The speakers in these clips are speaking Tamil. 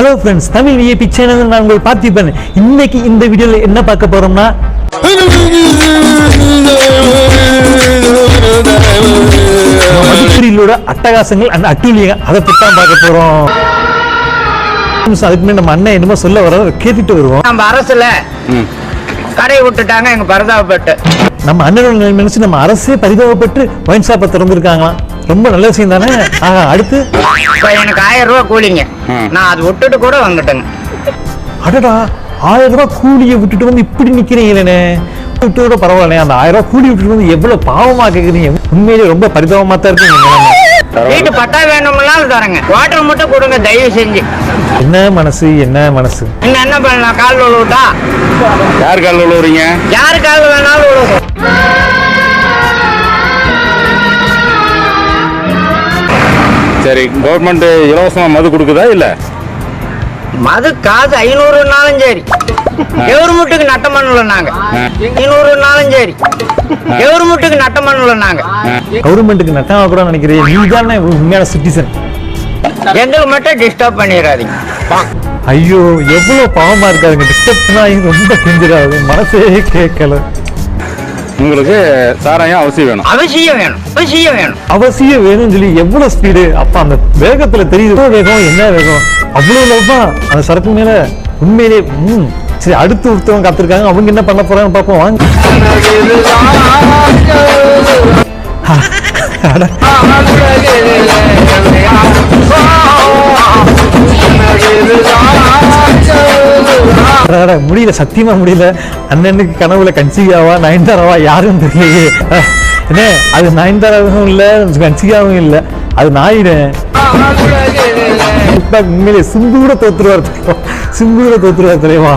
Hello friends Tamil VAB channel நான் உங்கள் பார்த்திபன். இன்னைக்கு இந்த வீடியோவில் என்ன பார்க்க போறோம்னா மதுக்குறியிலோட அட்டகாசங்கள் அந்த அட்டூழியங்கள் அதை பற்றி தான் பார்க்க போறோம். அதுக்கு முன்னாடி நம்ம அண்ணன் என்னமோ சொல்ல வர கேட்டுட்டு வருவோம். நம்ம அரசுல கடையை விட்டுட்டாங்க எங்க பரதாபப்பட்டு நம்ம அண்ணனோட நினைச்சு நம்ம அரசே பரிதாபப்பட்டு ஒயின் ஷாப்பை திறந்திருக்காங்களாம். ரொம்ப நல்ல விஷயம் தானே? ஆஹா அடுத்து? இப்ப எனக்கு ஆயிரம் ரூபாய் கூலிங்க. நான் அது விட்டுட்டு கூட வந்துட்டேங்க. அடடா ஆயிரம் ரூபாய் கூலியை விட்டுட்டு வந்து இப்படி நிக்கிறீங்களே விட்டு கூட பரவாயில்லையா அந்த ஆயிரம் ரூபாய் கூலி விட்டுட்டு வந்து எவ்வளவு பாவமா கேக்குறீங்க. உண்மையிலே ரொம்ப பரிதாபமா தான் இருக்கு உங்க நிலைமை. வீட்டு பட்டா வேணும்னாலும் தரேங்க. வாட்டர் மட்டும் கொடுங்க தயவு செஞ்சு. என்ன மனசு என்ன மனசு? இன்னும் என்ன பண்ணலாம்? கால் விழுவிட்டா யார் காலில் விழுவுறீங்க யாரு கால் வேணாலும் விழுவும் சரி கவர்மெண்ட் இலவசமா மது கொடுக்குதா இல்ல? மது காசு ஐநூறுனாலும் சரி. கவர்மெண்ட்டுக்கு நட்டம் பண்ணல நாங்க? ஐநூறுனாலும் சரி. கவர்மெண்ட்டுக்கு நட்டம் பண்ணல நாங்க? கவர்மெண்ட்டுக்கு நட்டமா கூட நினைக்கிறேன் நீ தானே உண்மையான சிட்டிசன் எங்களுக்கு மட்டும் டிஸ்டர்ப் பண்ணிடாதீங்க. ஐயோ எவ்வளவு பாவமா இருக்காதுங்க டிஸ்டர்ப் ரொம்ப கெஞ்சிடாது மனசே கேட்கல உங்களுக்கு சாராயம் அவசியம் வேணும். அவசியம் வேணும் அவசியம் வேணும். அவசியம் வேணும்னு சொல்லி எவ்வளவு ஸ்பீடு அப்ப அந்த வேகத்துல தெரியுது. வேகம்? என்ன வேகம்? அவ்வளவு லவ் தான் அந்த சரக்கு மேல உண்மையிலே சரி அடுத்து ஒருத்தவங்க காத்திருக்காங்க. அவங்க என்ன பண்ண போறாங்க பார்ப்போம். வாங்க. அட, அட, முடியல சத்தியமா முடியல அண்ணனுக்கு கனவுல கன்சிகாவா நயன்தாராவா யாரும் தெரியலையே என்ன அது நயன்தாராவும் இல்ல கன்சிகாவும் இல்ல அது நாயினேன் உண்மையிலே சிம்பு கூட தோத்துருவார் சிம்பு கூட தோத்துருவார் தெரியுமா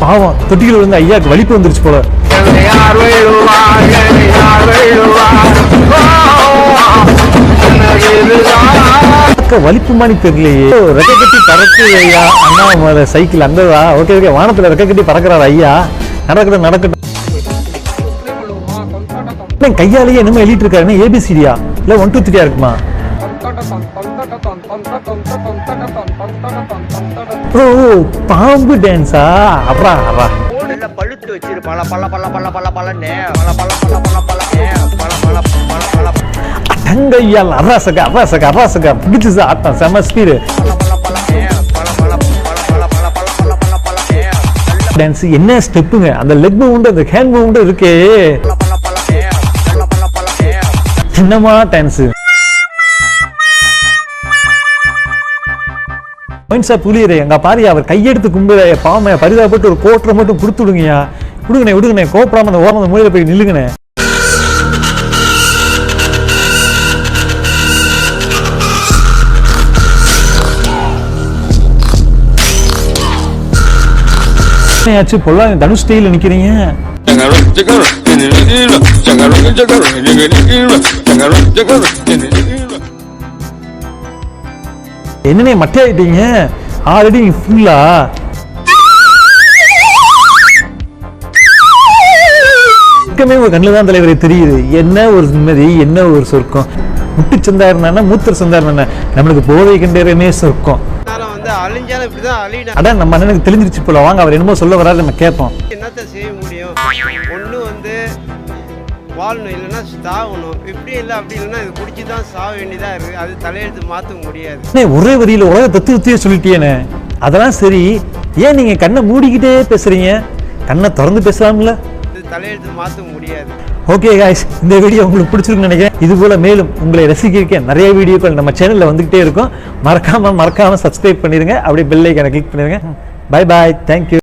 பாவம் தொட்டிகள் விழுந்து ஐயாக்கு வலிப்பு வந்துருச்சு போல அக்கா வலிப்பு மாதிரி தெரியலையே ரெக்க கட்டி பறக்கு ஐயா அண்ணா சைக்கிள் அந்ததா ஓகே ஓகே வானத்துல ரெக்க கட்டி பறக்குறாரு ஐயா நடக்கட்டும் நடக்கட்டும் கையாலேயே என்னமோ எழுதிட்டு இருக்காரு ஏபிசிடியா இல்ல ஒன் டூ த்ரீயா இருக்குமா ஓ பாம்பு டான்ஸா அப்புறம் அப்புறம் பழுத்து வச்சிரு பல பல பல பல பல பலன்னு பல பல பல பல பல பல பல பல ಹಂಗಯ್ಯಲ್ಲ ಅಭ್ಯಾಸಕ ಅಭ್ಯಾಸಕ ಅಭ್ಯಾಸಕ ಬಿಗಿಸ ಆತ್ಮ ಸಮ ಸ್ಪೀಡ್ டான்ஸ் என்ன ஸ்டெப்புங்க அந்த லெக் மூவ்மெண்ட் அந்த ஹேண்ட் மூவ்மெண்ட் இருக்கே. என்னமா டான்ஸ் பாயிண்ட்ஸா புளியரே எங்க பாரியா அவர் கையெடுத்து கும்பிட. பாமையா பரிதாபப்பட்டு ஒரு கோட்டரை மட்டும் கொடுத்துடுங்கயா விடுங்கண்ணே விடுங்கண்ணே. கோப்பிடாம அந்த ஓரம் அந்த மூலையில போய் நில்லுங்கண்ணே. ஆச்சு பொல்லாம் தனுஷ் ஸ்டைல நிக்கிறீங்க. என்னண்ணே மட்டை ஆயிட்டீங்க? ஆல்ரெடி ஃபுல்லா பக்கமே உங்க கண்ணில் தான் தலைவரே தெரியுது. என்ன ஒரு நிம்மதி என்ன ஒரு சொர்க்கம். முட்டு சந்தா இருந்தா மூத்தர் சந்தா இருந்தா நம்மளுக்கு போதை கண்டேரமே சொர்க்கம். வந்து அழிஞ்சாலும் இப்படிதான் அழியினா அதான் நம்ம அண்ணனுக்கு தெரிஞ்சிருச்சு போல. வாங்க அவர் என்னமோ சொல்ல வராரு நம்ம கேட்போம். என்னத்த செய்ய முடியும்? ஒண்ணு வந்து வாழணும் இல்லைன்னா சாகணும். இப்படி இல்லை அப்படி இல்லைன்னா இது குடிச்சு தான் சாக வேண்டியதா இருக்கு. அது தலையெழுத்து மாற்ற முடியாது. ஒரே வரியில உலக தத்துவத்தையே சொல்லிட்டியேனே அதெல்லாம் சரி. ஏன் நீங்க கண்ணை மூடிக்கிட்டே பேசுறீங்க? கண்ணை திறந்து பேசலாம்ல. இது தலையெழுத்து மாற்ற முடியாது. ஓகே காய்ஸ் இந்த வீடியோ உங்களுக்கு பிடிச்சிருக்குன்னு நினைக்கிறேன். இது போல மேலும் உங்களை ரசிக்க நிறைய வீடியோக்கள் நம்ம சேனல்ல வந்துகிட்டே இருக்கும். மறக்காம மறக்காம சப்ஸ்கிரைப் பண்ணிருங்க. அப்படியே பெல் ஐக்கானை கிளிக் பண்ணிடுங்க பை பாய் தேங்க்யூ